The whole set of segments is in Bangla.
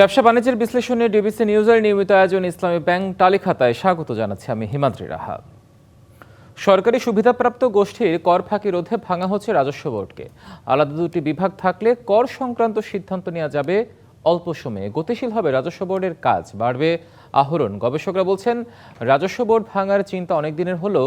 ব্যবসা বাণিজ্যের বিশ্লেষণে ডিবিসি নিউজের নিয়মিত আয়োজন ইসলামী ব্যাংক টালি খাতায় স্বাগত জানাচ্ছি আমি হিমাদ্রি রাহা সরকারি সুবিধাপ্রাপ্ত গোষ্ঠীর কর ফাঁকি রোধে ভাঙা হচ্ছে রাজস্ব বোর্ডকে। আলাদা দুটি বিভাগ থাকলে কর সংক্রান্ত সিদ্ধান্ত নেওয়া যাবে অল্প সময়ে। গতিশীল হবে রাজস্ব বোর্ডের কাজ। বাড়বে আহরণ। গবেষকরা বলছেন, রাজস্ব বোর্ড ভাঙার চিন্তা অনেকদিনের হলেও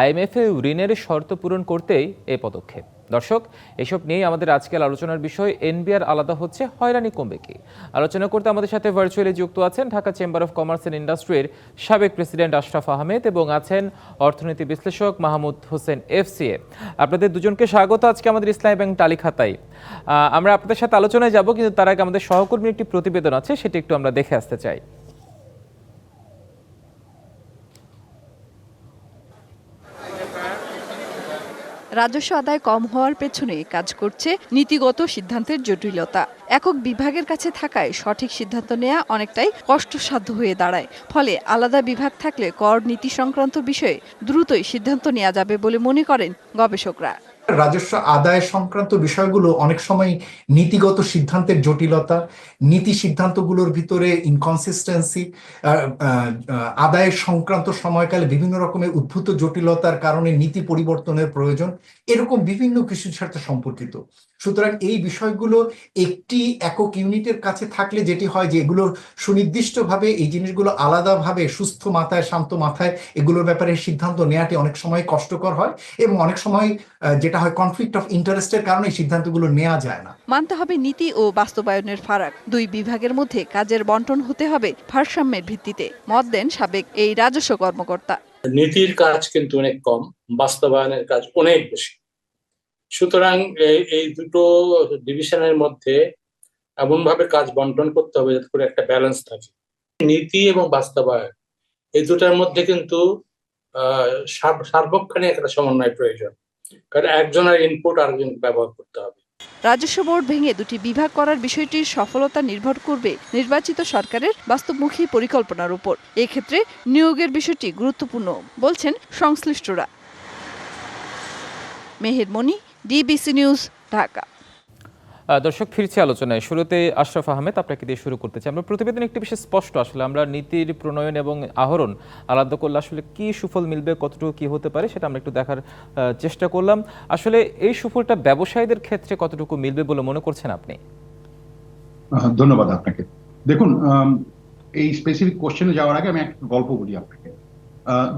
আইএমএফে ঋণের শর্ত পূরণ করতেই এ পদক্ষেপ। দর্শক, এসব নিয়েই আমাদের আজকের আলোচনার বিষয়, এনবিআর আলাদা হচ্ছে, হয়রানি কমবে কি? আলোচনা করতে আমাদের সাথে ভার্চুয়ালি যুক্ত আছেন Dhaka chamber of commerce and ইন্ডাস্ট্রির সাবেক প্রেসিডেন্ট আশরাফ আহমেদ এবং আছেন অর্থনীতি বিশ্লেষক মাহমুদ হোসেন এফসিএ। আপনাদের দুজনকে স্বাগত আজকে আমাদের ইসলামী ব্যাংক টালি খাতায় আমরা আপনাদের সাথে আলোচনায় যাব, কিন্তু তার আগে আমাদের সহকর্মীর একটি প্রতিবেদন আছে, সেটি একটু আমরা দেখে আসতে চাই। রাজস্ব আদায় কম হওয়ার পেছনে কাজ করছে নীতিগত সিদ্ধান্তের জটিলতা। একক বিভাগের কাছে থাকায় সঠিক সিদ্ধান্ত নেওয়া অনেকটাই কষ্টসাধ্য হয়ে দাঁড়ায়। ফলে আলাদা বিভাগ থাকলে কর নীতি সংক্রান্ত বিষয়ে দ্রুতই সিদ্ধান্ত নেওয়া যাবে বলে মনে করেন গবেষকরা। রাজস্ব আদায় সংক্রান্ত বিষয়গুলো অনেক সময় নীতিগত সিদ্ধান্তের জটিলতা নীতি সিদ্ধান্তগুলোর ভিতরে ইনকনসিস্টেন্সি আদায়ের সংক্রান্ত সময়কালে বিভিন্ন রকমের উদ্ভূত জটিলতার কারণে নীতি পরিবর্তনের প্রয়োজন। এরকম বিভিন্ন কিছুর সাথে সম্পর্কিত। সুতরাং এই বিষয়গুলো একটি একক ইউনিটের কাছে থাকলে যেটি হয় যে এগুলো সুনির্দিষ্টভাবে এই জিনিসগুলো আলাদাভাবে সুস্থ মাথায় শান্ত মাথায় এগুলোর ব্যাপারে সিদ্ধান্ত নেওয়াটি অনেক সময় কষ্টকর হয় এবং অনেক সময় আহ, যেটা হয় কনফ্লিক্ট অফ ইন্টারেস্টের কারণে সিদ্ধান্তগুলো নেওয়া যায় না। মানতে হবে নীতি ও বাস্তবায়নের ফারাক। দুই বিভাগের মধ্যে কাজের বন্টন হতে হবে ভারসাম্যের ভিত্তিতে মত দেন সাবেক এই রাজস্ব কর্মকর্তা। নীতির কাজ কিন্তু অনেক কম বাস্তবায়নের কাজ অনেক বেশি। সুতরাং এই দুটো ডিভিশনের মধ্যে এমনভাবে কাজ বন্টন করতে হবে যাতে করে একটা ব্যালেন্স থাকে। নীতি এবং বাস্তবায়ন এই দুটার মধ্যে কিন্তু আহ, সার- সার্বক্ষণিক একটা সমন্বয় প্রয়োজন। কারণ একজনের ইনপুট আরেকজন ব্যবহার করতে হবে। রাজস্ব বোর্ড ভেঙে দুটি বিভাগ করার বিষয়টির সফলতা নির্ভর করবে নির্বাচিত সরকারের বাস্তবমুখী পরিকল্পনার উপর। এক্ষেত্রে নিয়োগের বিষয়টি গুরুত্বপূর্ণ বলছেন সংশ্লিষ্টরা। Meher Moni, DBC news, Dhaka. দর্শক, ফিরছি আলোচনায়। শুরুতে আশরাফ আহমেদ আপনাকে দিয়ে শুরু করতে চাই। আমরা প্রতিবেদন একটি বিশেষ স্পষ্ট, আসলে আমরা নীতির প্রণয়ন এবং আহরণ, আলাদা করলে আসলে কি সুফল মিলবে, কতটুকু কি হতে পারে, সেটা আমরা একটু দেখার চেষ্টা করলাম। আসলে এই সুফলটা ব্যবসায়ীদের ক্ষেত্রে কতটুকু মিলবে বলে মনে করছেন আপনি? ধন্যবাদ আপনাকে। দেখুন এই স্পেসিফিক কোশ্চেনে যাওয়ার আগে আমি একটা গল্প বলি আপনাকে।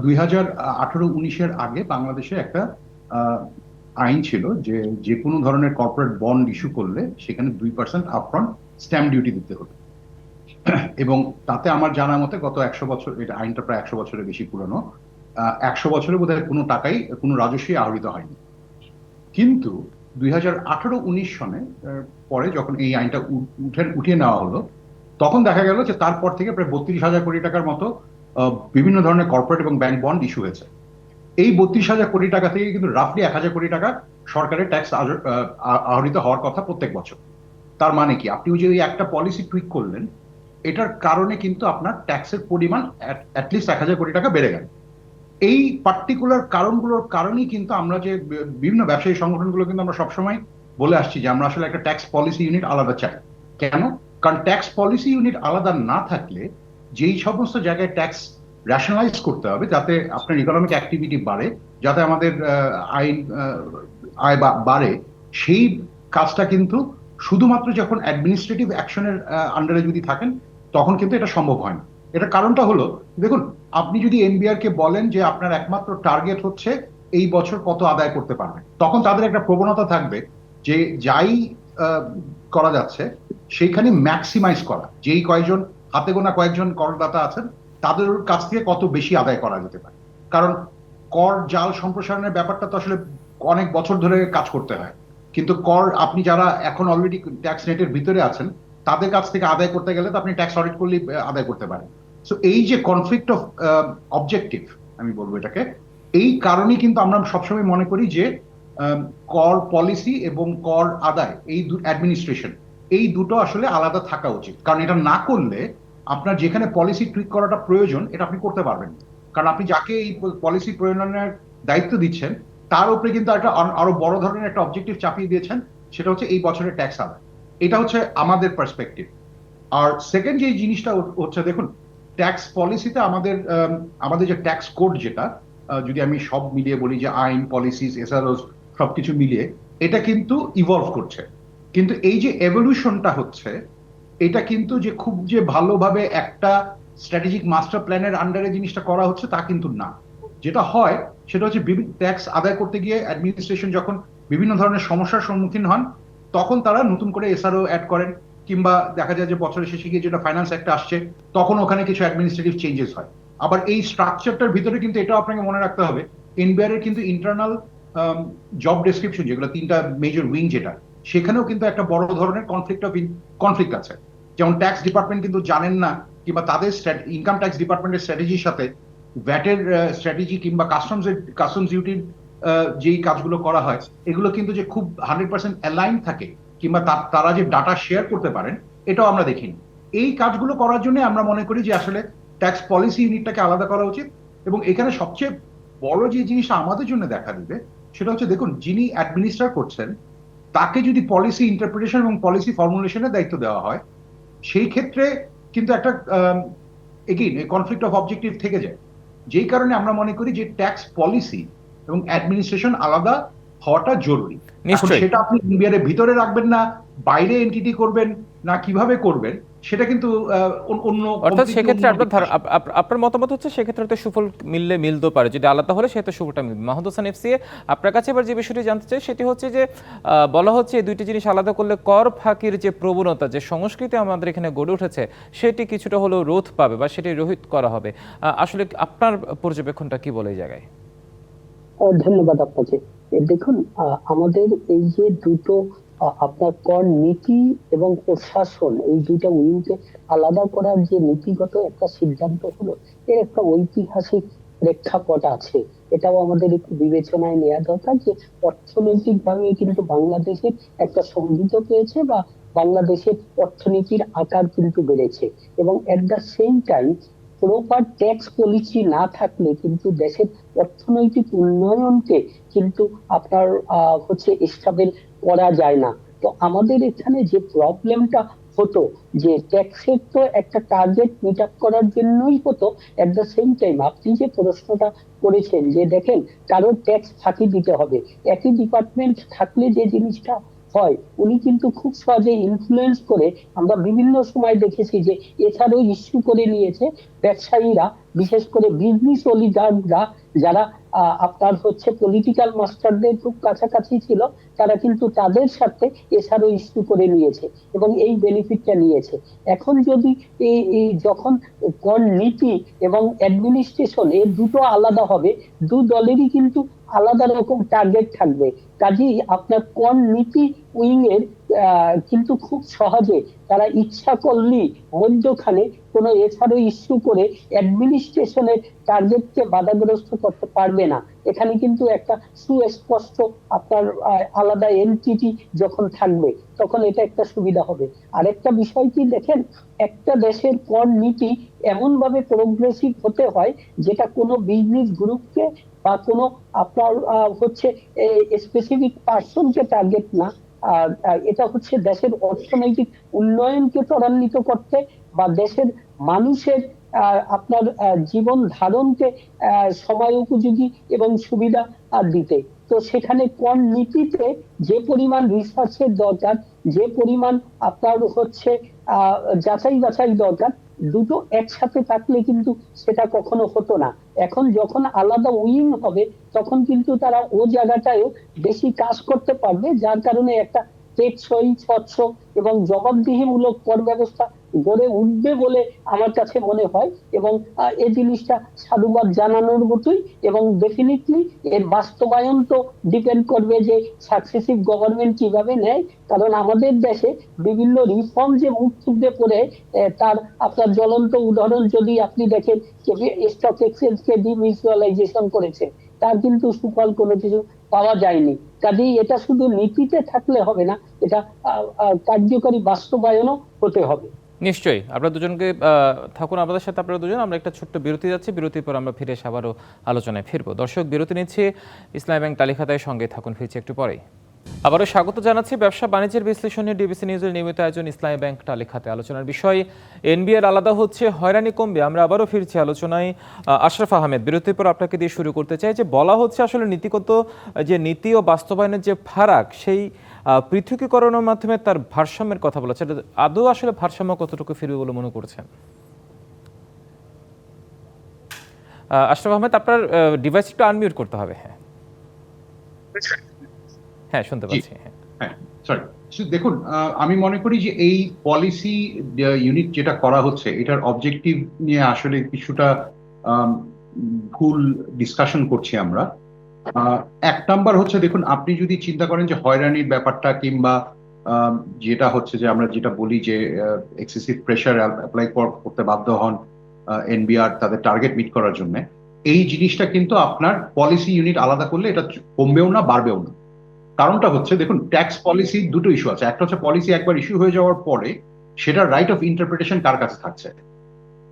দুই হাজার আঠারো উনিশের আগে বাংলাদেশে একটা আইন ছিল যে যে কোনো ধরনের কর্পোরেট বন্ড ইস্যু করলে সেখানে দুই পার্সেন্ট আপফ্রন্ট স্ট্যাম্প ডিউটি দিতে হতো। এবং তাতে আমার জানা মতে গত একশো বছর, এটা আইনটা প্রায় একশো বছরের বেশি পুরনো একশো বছরে বোধহয় কোনো টাকাই, কোনো রাজস্বই আহরিত হয়নি। কিন্তু দুই হাজার আঠারো উনিশ সনে পরে যখন এই আইনটা উঠে, উঠিয়ে নেওয়া হলো, তখন দেখা গেল যে তারপর থেকে প্রায় বত্রিশ হাজার কোটি টাকার মতো বিভিন্ন ধরনের কর্পোরেট এবং ব্যাংক বন্ড ইস্যু হয়েছে। এই বত্রিশ হাজার কোটি টাকা থেকে কিন্তু রাফলি এক হাজার কোটি টাকা সরকারের ট্যাক্স আহরিত হওয়ার কথা প্রত্যেক বছর। তার মানে কি? আপনি ওই যে ওই একটা পলিসি টুইক করলেন, এটার কারণে কিন্তু আপনার ট্যাক্সের পরিমাণ অ্যাটলিস্ট এক হাজার কোটি টাকা বেড়ে গেল। এই পার্টিকুলার কারণগুলোর কারণেই কিন্তু আমরা যে বিভিন্ন ব্যবসায়ী সংগঠনগুলো কিন্তু আমরা সবসময় বলে আসছি যে আমরা আসলে একটা ট্যাক্স পলিসি ইউনিট আলাদা চাই। কেন? কারণ ট্যাক্স পলিসি ইউনিট আলাদা না থাকলে যেই সমস্ত জায়গায় ট্যাক্স রেশনালাইজ করতে হবে যাতে আপনার ইকোনমিক অ্যাক্টিভিটি বাড়ে, যাতে আমাদের আইন আয় বাড়ে। সেই কাজটা কিন্তু শুধুমাত্র যখন অ্যাডমিনিস্ট্রেটিভ অ্যাকশনের আন্ডারে যদি থাকেন, তখন কিন্তু এটা সম্ভব হয় না। এটা কারণটা হলো, দেখুন, আপনি যদি এনবিআর কে বলেন যে আপনার একমাত্র টার্গেট হচ্ছে এই বছর কত আদায় করতে পারবে, তখন তাদের একটা প্রবণতা থাকবে যে যাই করা যাচ্ছে, সেইখানে ম্যাক্সিমাইজ করা। যেই কয়েকজন হাতে গোনা কয়েকজন করদাতা আছেন তাদের কাছ থেকে কত বেশি আদায় করা যেতে পারে? কারণ কর জাল সম্প্রসারণের ব্যাপারটা তো আসলে অনেক বছর ধরে কাজ করতে হয়। কিন্তু কর আপনি যারা এখন অলরেডি ট্যাক্স নেটের ভিতরে আছেন, তাদের কাছ থেকে আদায় করতে গেলে তো আপনি ট্যাক্স অডিট করলেই আদায় করতে পারেন। সো এই যে কনফ্লিক্ট অফ অবজেক্টিভ আমি বলব এটাকে, এই কারণেই কিন্তু আমরা সবসময় মনে করি যে কর পলিসি এবং কর আদায়, এই অ্যাডমিনিস্ট্রেশন এই দুটো আসলে আলাদা থাকা উচিত। কারণ এটা না করলে আপনার যেখানে পলিসি টুইক করাটা প্রয়োজন এটা আপনি করতে পারবেন। কারণ আপনি যাকে এই পলিসি প্রণয়নের দায়িত্ব দিচ্ছেন তার উপরে কিন্তু একটা আরো- বড় ধরনের একটা অবজেক্টিভ চাপিয়ে দিয়েছেন সেটা হচ্ছে এই বছরের ট্যাক্স আদায় এটা হচ্ছে আমাদের পার্সপেক্টিভ আর সেকেন্ড যে জিনিসটা হচ্ছে- দেখুন ট্যাক্স পলিসিতে আমাদের আম, আমাদের যে ট্যাক্স কোড যেটা যদি আমি সব মিলিয়ে বলি যে আইন পলিসিস এসআরওস সবকিছু মিলিয়ে এটা কিন্তু ইভলভ করছে। কিন্তু এই যে এভলিউশনটা হচ্ছে এটা কিন্তু যে খুব যে ভালোভাবে একটা স্ট্র্যাটেজিক মাস্টার প্ল্যানের আন্ডারে জিনিসটা করা হচ্ছে তা কিন্তু না। যেটা হয়, সেটা হচ্ছে বিভিন্ন ট্যাক্স আদায় করতে গিয়ে অ্যাডমিনিস্ট্রেশন যখন বিভিন্ন ধরনের সমস্যার সম্মুখীন হন, তখন তারা নতুন করে এসআরও অ্যাড করেন, কিংবা দেখা যায় যে বছরের শেষে গিয়ে যেটা ফাইন্যান্স একটা আসছে, তখন ওখানে কিছু অ্যাডমিনিস্ট্রেটিভ চেঞ্জেস হয়। আবার এই স্ট্রাকচারটার ভিতরে কিন্তু এটাও আপনাকে মনে রাখতে হবে এনবিআর এর কিন্তু ইন্টারনাল জব ডেসক্রিপশন যেগুলো তিনটা মেজর উইং যেটা, সেখানেও কিন্তু একটা বড় ধরনের কনফ্লিক্ট অফ কনফ্লিক্ট আছে। যেমন ট্যাক্স ডিপার্টমেন্ট কিন্তু জানেন না, কিংবা তাদের ইনকাম ট্যাক্স ডিপার্টমেন্টের স্ট্র্যাটেজির সাথে ভ্যাটের স্ট্র্যাটেজি কিংবা কাস্টমস কাস্টমস ডিউটির যেই কাজগুলো করা হয়, এগুলো কিন্তু যে খুব হান্ড্রেড পার্সেন্ট অ্যালাইন থাকে, কিংবা তারা যে ডাটা শেয়ার করতে পারেন, এটাও আমরা দেখিনি। এই কাজগুলো করার জন্য আমরা মনে করি যে আসলে ট্যাক্স পলিসি ইউনিটটাকে আলাদা করা উচিত, এবং এখানে সবচেয়ে বড় যে জিনিসটা আমাদের জন্য দেখা দিবে, সেটা হচ্ছে দেখুন, যিনি অ্যাডমিনিস্ট্রার করছেন, তাকে যদি পলিসি ইন্টারপ্রিটেশন এবং পলিসি ফর্মুলেশনের দায়িত্ব দেওয়া হয় সেই ক্ষেত্রে কিন্তু একটা এগেইন কনফ্লিক্ট অফ অবজেক্টিভ থেকে যায়। যেই কারণে আমরা মনে করি যে ট্যাক্স পলিসি এবং অ্যাডমিনিস্ট্রেশন আলাদা হওয়াটা জরুরি। সেটা আপনি ইন্ডিয়ার ভিতরে রাখবেন না বাইরে এন্টিটি করবেন না কীভাবে করবেন সেটা কিন্তু অন্য- অর্থাৎ সেক্ষেত্রে আপনার আপনার মতামত হচ্ছে সেক্ষেত্রে হয়তো সুফল মিললে মিলতেও পারে। যদি আলাদা হলে সেটা সুফলটা মিলবে। মাহমুদ হোসেন এফসিএ আপনার কাছে এবার যে বিষয়টি জানতে চাই সেটি হচ্ছে যে বলা হচ্ছে এই দুইটি জিনিস আলাদা করলে কর ফাঁকির যে প্রবণতা যে সংস্কৃতি আমাদের এখানে গড়ে উঠেছে সেটি কিছুটা হলেও রোধ পাবে বা সেটি রোহিত করা হবে। আসলে আপনার পর্যবেক্ষণটা কি বলে এই জায়গায়? ধন্যবাদ আপনাকে। দেখুন আমাদের এই যে দুটো আপনার কর নীতি এবং প্রশাসন, এই দুইটা উইংকে আলাদা করার যে নীতিগত একটা সিদ্ধান্ত হলো, এর একটা ঐতিহাসিক প্রেক্ষাপট আছে। এটাও আমাদের একটু বিবেচনায় নেওয়া দরকার যে অর্থনৈতিক ভাবে কিন্তু বাংলাদেশের একটা সমৃদ্ধ পেয়েছে বা বাংলাদেশের অর্থনীতির আকার কিন্তু বেড়েছে। এবং at the same time proper tax policy না থাকলে কিন্তু দেশের অর্থনৈতিক উন্নয়নকে কিন্তু আপনার হচ্ছে স্টাবেল করা যায় না। তো আমাদের এখানে যে প্রবলেমটা হতো, যে ট্যাক্সের তো একটা টার্গেট মিট আপ করার জন্যই হতো এট দ্য সেম টাইম আপনি যে প্রশ্নটা করেছেন যে দেখেন কারোর ট্যাক্স ফাঁকি দিতে হবে, একই ডিপার্টমেন্ট থাকলে যে জিনিসটা হয়। উনি কিন্তু খুব সহজে ইনফ্লুয়েন্স করে আমরা বিভিন্ন সময় দেখেছি যে এছাড়াও ইস্যু করে নিয়েছে ব্যবসায়ীরা, বিশেষ করে বিজনেস অলিগার্ডরা যারা আপনার হচ্ছে পলিটিক্যাল মাস্টারদের খুব কাছাকাছি ছিল, তারা কিন্তু তাদের সাথে এছাড়াও ইস্যু করে নিয়েছে এবং এই বেনিফিটটা নিয়েছে। এখন যদি এই যখন কর নীতি এবং অ্যাডমিনিস্ট্রেশন এই দুটো আলাদা হবে, দু দলেরই কিন্তু আলাদা রকম টার্গেট থাকবে। কাজেই আপনার কর নীতি উইং এর কিন্তু খুব সহজে তারা ইচ্ছা করলেই মধ্যখানে কোনো এছাড়াও ইস্যু করে অ্যাডমিনিস্ট্রেশনের টার্গেটকে বাধাগ্রস্ত করতে পারবে না। এখানে কিন্তু একটা সুস্পষ্ট আপনার আলাদা এনটিটি যখন থাকবে, তখন এটা একটা সুবিধা হবে। আরেকটা বিষয় কি দেখেন, একটা দেশের কর নীতি এমন ভাবে প্রোগ্রেসিভ হতে হয়, যেটা কোনো বিজনেস গ্রুপকে বা কোনো আপনার হচ্ছে স্পেসিফিক পার্সনকে টার্গেট না আর এটা হচ্ছে দেশের অর্থনৈতিক উন্নয়নকে ত্বরান্বিত করতে বা দেশের মানুষের আপনার জীবন ধারণকে সময় উপযোগী এবং সুবিধা আর দিতে। তো সেখানে কর নীতিতে যে পরিমাণ রিসার্চের দরকার, যে পরিমাণ আপনার হচ্ছে যাচাই বাছাই দরকার, দুটো একসাথে থাকলে কিন্তু সেটা কখনো হতো না। এখন যখন আলাদা উইং হবে, তখন কিন্তু তারা ও জায়গাটায়ও বেশি কাজ করতে পারবে, যার কারণে একটা টেকসই স্বচ্ছ এবং জবাবদিহিমূলক কর ব্যবস্থা গড়ে উঠবে বলে আমার কাছে মনে হয় এবং এই জিনিসটা সাধুবাদ জানানোর মতোই এবং ডেফিনেটলি এর বাস্তবায়ন তো ডিপেন্ড করবে যে সাকসেসিভ গভর্নমেন্ট কীভাবে নেয়। কারণ আমাদের দেশে বিভিন্ন রিফর্ম যে মুখ থুবড়ে পড়ে তার আপনার জ্বলন্ত উদাহরণ যদি আপনি দেখেন স্টক এক্সচেঞ্জকে ডিমিউচুয়ালাইজেশন করেছে, তার কিন্তু সুফল কোনো কিছু পাওয়া যায়নি। কাজেই এটা শুধু নীতিতে থাকলে হবে না, এটা কার্যকরী বাস্তবায়নও হতে হবে। নিশ্চয়ই। আপনারা দুজনকে থাকুন আমাদের সাথে, আপনারা দুজন। আমরা একটা ছোট্ট বিরতি যাচ্ছি। বিরতির পর আমরা ফিরে এসে আবারও আলোচনায় ফিরবো। দর্শক, বিরতি নিচ্ছি। ইসলাম ব্যাংক তালিকাতায় সঙ্গে থাকুন। ফিরছি একটু পরেই। আবারও স্বাগত জানাচ্ছি ব্যবসা বাণিজ্যের বিশ্লেষণে ডিবিসি নিউজের নিয়মিত আয়োজন ইসলামী ব্যাংক টালি খাতে আলোচনার বিষয়, এনবিআর আলাদা হচ্ছে, হয়রানি কমবে। আমরা আবারও ফিরছি আলোচনায়। আশরাফ আহমেদ, বিরতির পর আপনাকে দিয়ে শুরু করতে চাই যে বলা হচ্ছে আসলে নীতিগত যে নীতি ও বাস্তবায়নের যে ফারাক, সেই পৃথকীকরণের মাধ্যমে তার ভারসাম্যের কথা বলা হচ্ছে। আদৌ আসলে ভারসাম্য কতটুকু ফিরবে বলে মনে করছেন? আশরাফ আহমেদ, আপনার ডিভাইস একটু আনমিউট করতে হবে হ্যাঁ। হ্যাঁ শুনতে পাচ্ছি হ্যাঁ। হ্যাঁ সরি দেখুন আমি মনে করি যে এই পলিসি ইউনিট যেটা করা হচ্ছে এটার অবজেক্টিভ নিয়ে আসলে কিছুটা ভুল ডিসকাশন করছি আমরা। এক নাম্বার হচ্ছে দেখুন আপনি যদি চিন্তা করেন যে হয়রানির ব্যাপারটা কিংবা যেটা হচ্ছে যে আমরা যেটা বলি যে এক্সেসিভ প্রেশার অ্যাপ্লাই করতে বাধ্য হন এনবিআর তাদের টার্গেট মিট করার জন্য এই জিনিসটা কিন্তু আপনার পলিসি ইউনিট আলাদা করলে এটা কমবেও না বাড়বেও না। কারণটা হচ্ছে, দেখুন ট্যাক্স পলিসি দুটো ইস্যু আছে। একটা হচ্ছে পলিসি একবার ইস্যু হয়ে যাওয়ার পরে সেটার রাইট অফ ইন্টারপ্রিটেশন কার কাছে থাকছে?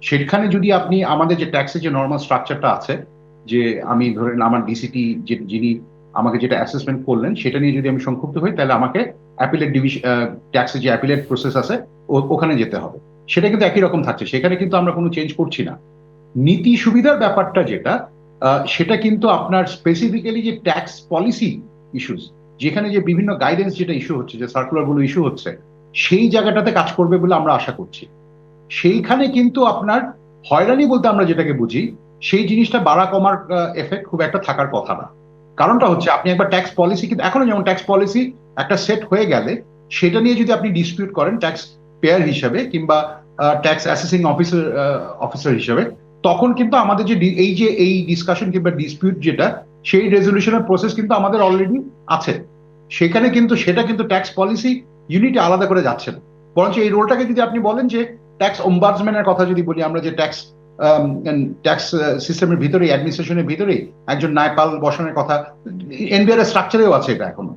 সেখানে যদি আপনি আমাদের যে ট্যাক্সের যে নর্মাল স্ট্রাকচারটা আছে, যে আমি ধরেন আমার ডিসিটি যে যিনি আমাকে যেটা অ্যাসেসমেন্ট করলেন, সেটা নিয়ে যদি আমি সংক্ষুব্ধ হই, তাহলে আমাকে অ্যাপিলেট ডিভিশন ট্যাক্সের যে অ্যাপিলেট প্রসেস আছে ওখানে যেতে হবে। সেটা কিন্তু একই রকম থাকছে। সেখানে কিন্তু আমরা কোনো চেঞ্জ করছি না। নীতি সুবিধার ব্যাপারটা যেটা সেটা কিন্তু আপনার স্পেসিফিক্যালি যে ট্যাক্স পলিসি ইস্যুস যেখানে যে বিভিন্ন গাইডেন্স যেটা ইস্যু হচ্ছে, যে সার্কুলারগুলো ইস্যু হচ্ছে, সেই জায়গাটাতে কাজ করবে বলে আমরা আশা করছি। সেইখানে কিন্তু আপনার হয়রানি বলতে আমরা যেটাকে বুঝি, সেই জিনিসটা বাড়া কমার এফেক্ট খুব একটা থাকার কথা না। কারণটা হচ্ছে, আপনি একবার ট্যাক্স পলিসি কিন্তু, এখনও যেমন ট্যাক্স পলিসি একটা সেট হয়ে গেলে, সেটা নিয়ে যদি আপনি ডিসপিউট করেন ট্যাক্স পেয়ার হিসেবে কিংবা ট্যাক্স অ্যাসেসিং অফিসার অফিসার হিসেবে, তখন কিন্তু আমাদের যে, এই যে, এই ডিসকাশন কিংবা ডিসপিউট যেটা সেই রেজলিউশনের প্রসেস কিন্তু আমাদের অলরেডি আছে। সেখানে কিন্তু সেটা কিন্তু ট্যাক্স পলিসি ইউনিটে আলাদা করে যাচ্ছে না। বরঞ্চ এই রোলটাকে যদি আপনি বলেন যে ট্যাক্স ওম্বার্সম্যানের কথা যদি বলি, আমরা যে ট্যাক্স ট্যাক্স সিস্টেমের ভিতরে অ্যাডমিনিস্ট্রেশনের ভিতরে একজন ন্যায়পাল বসানোর কথা এনবিআর এর স্ট্রাকচারেও আছে এটা এখনও।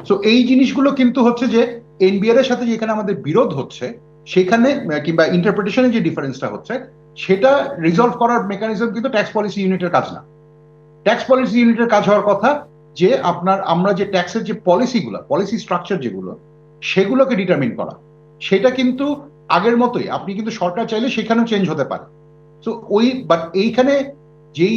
সো এই জিনিসগুলো কিন্তু হচ্ছে যে এনবিআর এর সাথে যেখানে আমাদের বিরোধ হচ্ছে, সেখানে কিংবা ইন্টারপ্রিটেশনে যে ডিফারেন্সটা হচ্ছে, সেটা রিজলভ করার মেকানিজম কিন্তু ট্যাক্স পলিসি ইউনিটের কাজ না। ট্যাক্স পলিসি ইউনিটের কাজ হওয়ার কথা যে আপনার, আমরা যে ট্যাক্সের যে পলিসিগুলো পলিসি স্ট্রাকচার যেগুলো, সেগুলোকে ডিটারমিন করা। সেটা কিন্তু আগের মতোই, আপনি কিন্তু সরকার চাইলে সেখানেও চেঞ্জ হতে পারে। তো ওই বাট এইখানে যেই,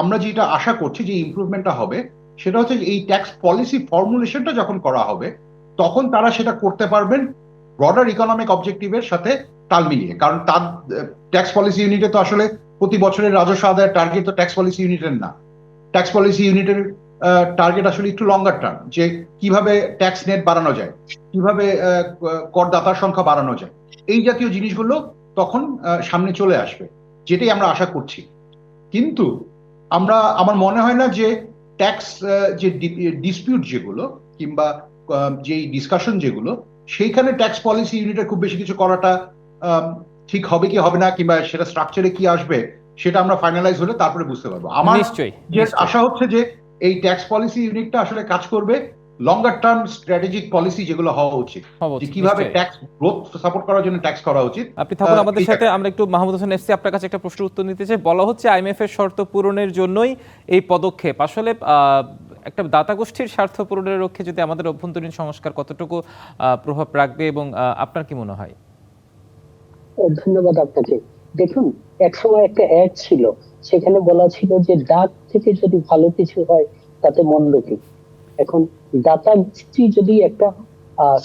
আমরা যেটা আশা করছি যে ইমপ্রুভমেন্টটা হবে, সেটা হচ্ছে এই ট্যাক্স পলিসি ফর্মুলেশনটা যখন করা হবে, তখন তারা সেটা করতে পারবেন ব্রডার ইকোনমিক অবজেক্টিভের সাথে তাল মিলিয়ে। কারণ তার ট্যাক্স পলিসি ইউনিটে তো আসলে প্রতি বছরের রাজস্ব আদায়ের টার্গেট তো ট্যাক্স পলিসি ইউনিটের না। ট্যাক্স পলিসি ইউনিটের টার্গেট আসলে একটু লঙ্গার টার্ম যে কীভাবে ট্যাক্স নেট বাড়ানো যায়, কীভাবে করদাতার সংখ্যা বাড়ানো যায়, এই জাতীয় জিনিসগুলো তখন সামনে চলে আসবে, যেটাই আমরা আশা করছি। কিন্তু আমরা, আমার মনে হয় না যে ট্যাক্স যে ডিসপিউট যেগুলো, কিংবা যেই ডিসকাশন যেগুলো, সেইখানে ট্যাক্স পলিসি ইউনিটের খুব বেশি কিছু করাটা ঠিক হবে কি হবে না, কিংবা সেটা স্ট্রাকচারে কি আসবে সেটা আমরা ফাইনালাইজ হলে তারপরে বুঝতে পারব। আমার যে আশা হচ্ছে যে এই ট্যাক্স পলিসি ইউনিটটা আসলে কাজ করবে লঙ্গার টার্ম স্ট্র্যাটেজিক পলিসি যেগুলো হওয়া উচিত যে কীভাবে। ট্যাক্স গ্রোথ সাপোর্ট করার জন্য ট্যাক্স করা উচিত। আপনি থাকুন আমাদের সাথে আমরা একটু মাহমুদ হোসেন এফসি আপনার কাছে একটা প্রশ্নের উত্তর নিতে চাই। বলা হচ্ছে আইএমএফ এর শর্ত পূরণের জন্যই এই পদক্ষেপ। আসলে আহ, একটা দাতা গোষ্ঠীর স্বার্থ পূরণের লক্ষ্যে যদি আমাদের অভ্যন্তরীণ সংস্কার কতটুকু আহ, প্রভাব রাখবে এবং আহ, আপনার কি মনে হয়? ধন্যবাদ আপনাকে। দেখুন এক সময় একটা অ্যাড ছিল, সেখানে বলা ছিল যে ডাক থেকে যদি ভালো কিছু হয়, তাতে মন্দ কি। এখন দাতা যদি একটা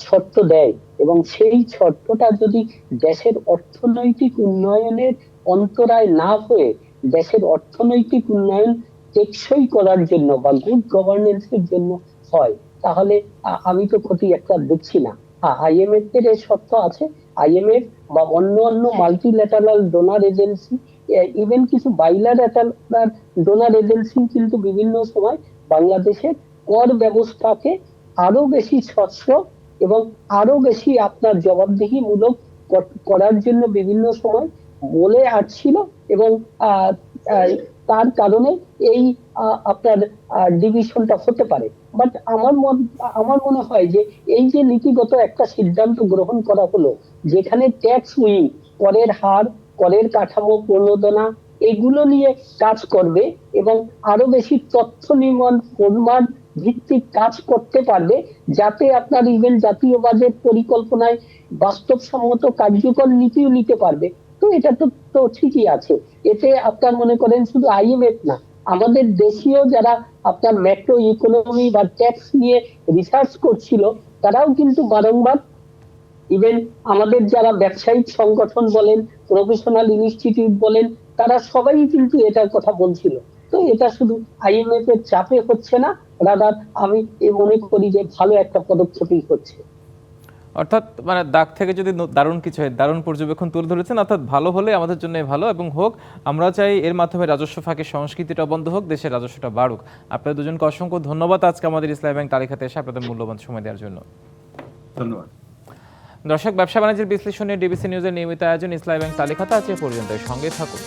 শর্ত দেয় এবং সেই শর্তটা যদি দেশের অর্থনৈতিক উন্নয়নের অন্তরায় না হয়ে দেশের অর্থনৈতিক উন্নয়ন টেকসই করার জন্য বা গুড গভর্নেন্সের জন্য হয়, তাহলে আমি তো ক্ষতি একটা দেখছি না। আইএমএফ এর শর্ত আছে আইএমএফ বা অন্য অন্য মাল্টিল্যাটারাল ডোনার এজেন্সি ইভেন কিছু বাইলাটারাল ডোনার এজেন্সি কিন্তু বিভিন্ন সময় বাংলাদেশের কর ব্যবস্থাকে আরও বেশি স্বচ্ছ এবং আরও বেশি আপনার জবাবদিহিমূলক কর- করার জন্য বিভিন্ন সময় বলে আসছিল এবং তার কারণে এই আপনার ডিভিশনটা হতে পারে। বাট আমার আমার মনে হয় যে এই যে নীতিগত একটা সিদ্ধান্ত গ্রহণ করা হলো, যেখানে ট্যাক্স উইং করের হার করের কাঠামো প্রণোদনা, এগুলো নিয়ে কাজ করবে এবং আরও বেশি তথ্য নির্মাণ, প্রমাণ ভিত্তিক কাজ করতে পারবে, যাতে আপনার ইভেন জাতীয় বাজেট পরিকল্পনায় বাস্তবসম্মত কার্যকর নীতিও নিতে পারবে। তো এটা তো তো ঠিকই আছে। এতে আপনার মনে করেন শুধু আইএমএফ না, আমাদের দেশীয় যারা আপনার ম্যাক্রো ইকোনমি বা ট্যাক্স নিয়ে রিসার্চ করছিল, তারাও কিন্তু বারংবার ইভেন আমাদের যারা ব্যবসায়িক সংগঠন বলেন প্রফেশনাল ইনস্টিটিউট বলেন, তারা সবাই কিন্তু এটার কথা বলছিল। তো এটা শুধু আইএমএফ এর চাপে হচ্ছে না রাদার আমি এ মনে করি যে ভালো একটা পদক্ষেপই হচ্ছে। অর্থাৎ মানে দাগ থেকে যদি দারুণ কিছু হয় দারুণ পর্যবেক্ষণ তুলে ধরেছেন অর্থাৎ ভালো হলে আমাদের জন্য ভালো এবং হোক আমরা চাই এর মাধ্যমে রাজস্ব ফাঁকে সংস্কৃতিটা বন্ধ হোক দেশের রাজস্বটা বাড়ুক। আপনাদের দুজনকে অসংখ্য ধন্যবাদ আজকে আমাদের ইসলাম ব্যাংক তালিকাতে এসে আপনাদের মূল্যবান সময় দেওয়ার জন্য। ধন্যবাদ। দর্শক ব্যবসা বাণিজ্যের বিশ্লেষণে ডিবিসি নিউজের নিয়মিত আয়োজন ইসলাম ব্যাংক তালিকাতে আছে পর্যন্ত সঙ্গে থাকুন।